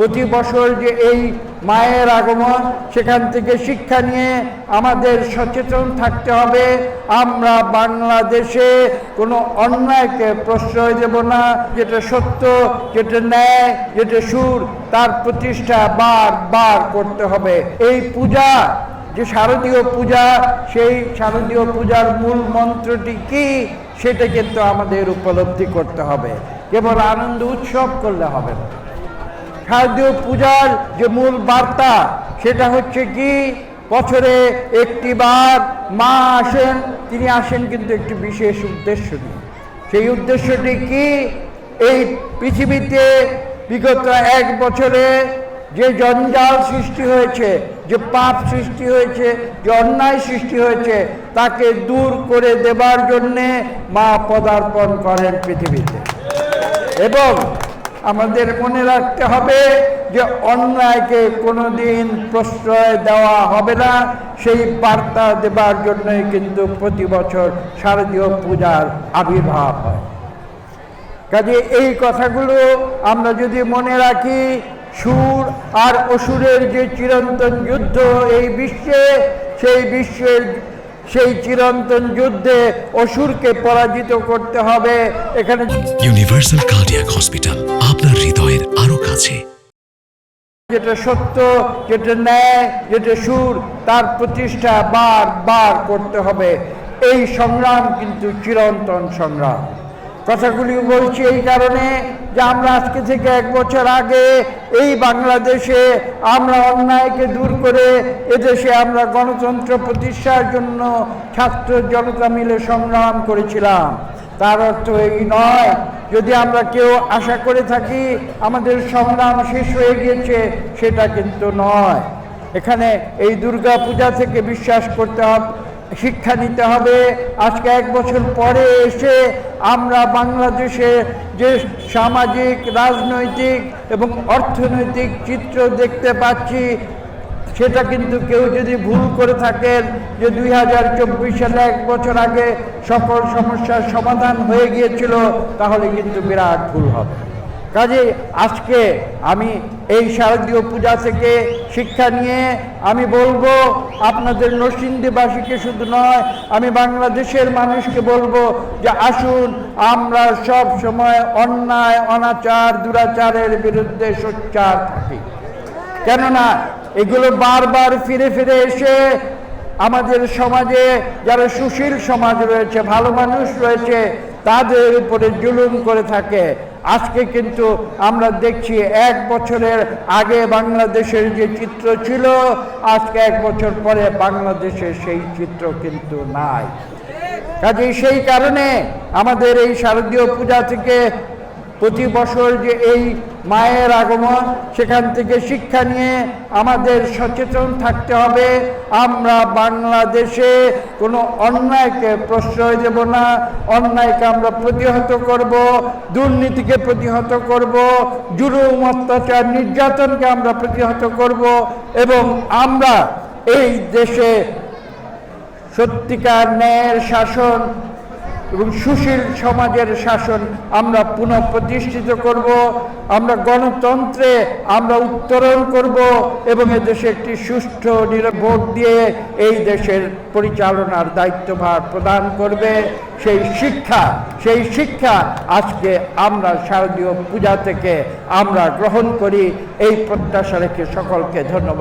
প্রতি বছর যে এই মায়ের আগমন, সেখান থেকে শিক্ষা নিয়ে আমাদের সচেতন থাকতে হবে। আমরা বাংলাদেশে কোনো অন্যায়কে প্রশ্রয় দেব না। যেটা সত্য, যেটা ন্যায়, যেটা সুর, তার প্রতিষ্ঠা বার বার করতে হবে। এই পূজা, যে শারদীয় পূজা, সেই শারদীয় পূজার মূল মন্ত্রটি কি, সেটা কিন্তু আমাদের উপলব্ধি করতে হবে। কেবল আনন্দ উৎসব করলে হবে না। শারদীয় পূজার যে মূল বার্তা, সেটা হচ্ছে কি, বছরে একটি বার মা আসেন, তিনি আসেন কিন্তু একটি বিশেষ উদ্দেশ্য নিয়ে। সেই উদ্দেশ্যটি কি? এই পৃথিবীতে বিগত এক বছরে যে জঞ্জাল সৃষ্টি হয়েছে, যে পাপ সৃষ্টি হয়েছে, যে অন্যায় সৃষ্টি হয়েছে, তাকে দূর করে দেবার জন্যে মা পদার্পণ করেন পৃথিবীতে। এবং আমাদের মনে রাখতে হবে যে অন্যায়কে কোনোদিন প্রশ্রয় দেওয়া হবে না। সেই বার্তা দেবার জন্যই কিন্তু প্রতি বছর শারদীয় পূজার আবির্ভাব হয়। কাজে এই কথাগুলো আমরা যদি মনে রাখি, সুর আর অসুরের যে চিরন্তন যুদ্ধ এই বিশ্বে, সেই বিশ্বের সেই চিরন্তন যুদ্ধে অসুরকে পরাজিত করতে হবে। এখানে ইউনিভার্সাল কার্ডিয়াক হসপিটাল আপনার হৃদয়ের আরও কাছে। যেটা সত্য যেটা ন্যায় যেটা সুর তার প্রতিষ্ঠা বার বার করতে হবে। এই সংগ্রাম কিন্তু চিরন্তন সংগ্রাম। কথাগুলি বলছি এই কারণে যে আমরা আজকে থেকে এক বছর আগে এই বাংলাদেশে আমরা অন্যায়কে দূর করে এদেশে আমরা গণতন্ত্র প্রতিষ্ঠার জন্য ছাত্র জনতা মিলে সংগ্রাম করেছিলাম। তার অর্থ এই নয়, যদি আমরা কেউ আশা করে থাকি আমাদের সংগ্রাম শেষ হয়ে গিয়েছে, সেটা কিন্তু নয়। এখানে এই দুর্গা পূজা থেকে বিশ্বাস করতে হবে শিক্ষা নিতে হবে। আজকে এক বছর পরে এসে আমরা বাংলাদেশে যে সামাজিক, রাজনৈতিক এবং অর্থনৈতিক চিত্র দেখতে পাচ্ছি, সেটা কিন্তু কেউ যদি ভুল করে থাকেন যে দুই হাজার চব্বিশ সালে এক বছর আগে সকল সমস্যার সমাধান হয়ে গিয়েছিল, তাহলে কিন্তু বিরাট ভুল হবে। কাজে আজকে আমি এই শারদীয় পূজা থেকে শিক্ষা নিয়ে আমি বলব, আপনাদের নরসিংদীবাসীকে শুধু নয়, আমি বাংলাদেশের মানুষকে বলব যে আসুন, আমরা সব সময় অন্যায়, অনাচার, দুরাচারের বিরুদ্ধে সোচ্চার থাকি। কেননা এগুলো বারবার ফিরে ফিরে এসে আমাদের সমাজে যারা সুশীল সমাজ রয়েছে, ভালো মানুষ রয়েছে, তাদের উপরে জুলুম করে থাকে। আজকে কিন্তু আমরা দেখছি এক বছরের আগে বাংলাদেশের যে চিত্র ছিল, আজকে এক বছর পরে বাংলাদেশের সেই চিত্র কিন্তু নাই। কাজেই সেই কারণে আমাদের এই শারদীয় পূজা থেকে প্রতি বছর যে এই মায়ের আগমন, সেখান থেকে শিক্ষা নিয়ে আমাদের সচেতন থাকতে হবে। আমরা বাংলাদেশে কোনো অন্যায়কে প্রশ্রয় দেব না, অন্যায়কে আমরা প্রতিহত করব, দুর্নীতিকে প্রতিহত করব, জুলুম, অত্যাচার, নির্যাতনকে আমরা প্রতিহত করব এবং আমরা এই দেশে সত্যিকার ন্যায়ের শাসন এবং সুশীল সমাজের শাসন আমরা পুনঃপ্রতিষ্ঠিত করব, আমরা গণতন্ত্রে আমরা উত্তরণ করব এবং এদেশে একটি সুষ্ঠু ভোট দিয়ে এই দেশের পরিচালনার দায়িত্বভার প্রদান করবে। সেই শিক্ষা সেই শিক্ষা আজকে আমরা শারদীয় পূজা থেকে আমরা গ্রহণ করি। এই প্রত্যাশা রেখে সকলকে ধন্যবাদ।